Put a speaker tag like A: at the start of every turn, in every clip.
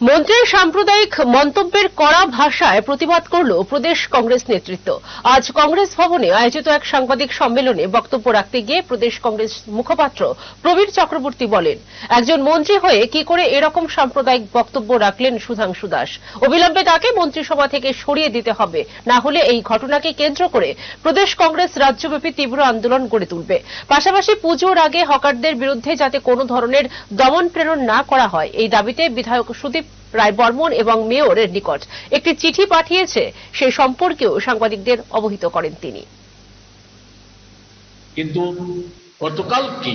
A: মন্ত্রীর সাম্প্রদায়িক মন্তব্যের কড়া ভাষায় প্রতিবাদ করল প্রদেশ কংগ্রেস নেতৃত্ব। আজ কংগ্রেস ভবনে আয়োজিত এক সাংবাদিক সম্মেলনে বক্তব্য রাখতে গিয়ে প্রদেশ কংগ্রেস মুখপাত্র প্রবীর চক্রবর্তী বলেন, একজন মন্ত্রী হয়ে কি করে এরকম সাম্প্রদায়িক বক্তব্য রাখলেন সুধাংশু দাস? অবিলম্বে তাকে মন্ত্রিসভা থেকে সরিয়ে দিতে হবে। না হলে এই ঘটনাকে কেন্দ্র করে প্রদেশ কংগ্রেস রাজ্যব্যাপী তীব্র আন্দোলন গড়ে তুলবে। পাশাপাশি পুজোর আগে হকারদের বিরুদ্ধে যাতে কোনো ধরনের দমন প্রেরণ না করা হয়, এই দাবিতে বিধায়ক সুদীপ রায় বর্মন এবং মেয়রের নিকট। একটি চিঠি পাঠিয়েছে সে সম্পর্কেও সাংবাদিকদের অবহিত করেন তিনি।
B: কিন্তু গতকাল কি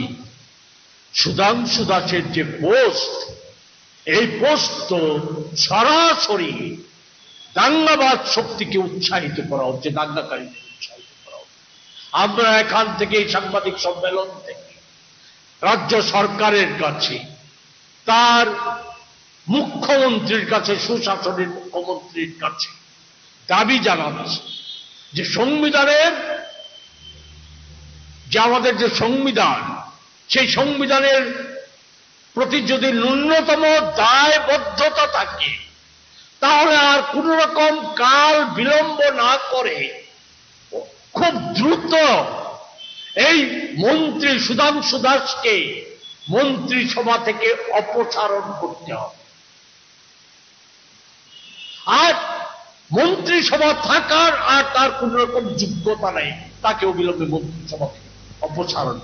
B: সুধাংশু দাসের যে পোস্ট, এই পোস্ট তো সরাসরি দাঙ্গাবাদ শক্তিকে উৎসাহিত করা হচ্ছে, দাঙ্গাকারীদের উৎসাহিত করা হচ্ছে। আমরা এখান থেকে এই সাংবাদিক সম্মেলন থেকে রাজ্য সরকারের কাছে তার মুখ্যমন্ত্রীর কাছে, সুশাসনের মুখ্যমন্ত্রীর কাছে দাবি জানাচ্ছি যে সংবিধানের যে আমাদের যে সংবিধান, সেই সংবিধানের প্রতি যদি ন্যূনতম দায়বদ্ধতা থাকে, তাহলে আর কোন রকম কাল বিলম্ব না করে খুব দ্রুত এই মন্ত্রী সুধাংশু দাসকে মন্ত্রিসভা থেকে অপসারণ করতে হবে। আর মন্ত্রিসভা থাকার আর তার কোন রকম যোগ্যতা নেই তাকে অবিলম্বে মন্ত্রিসভা থেকে অপসারণ।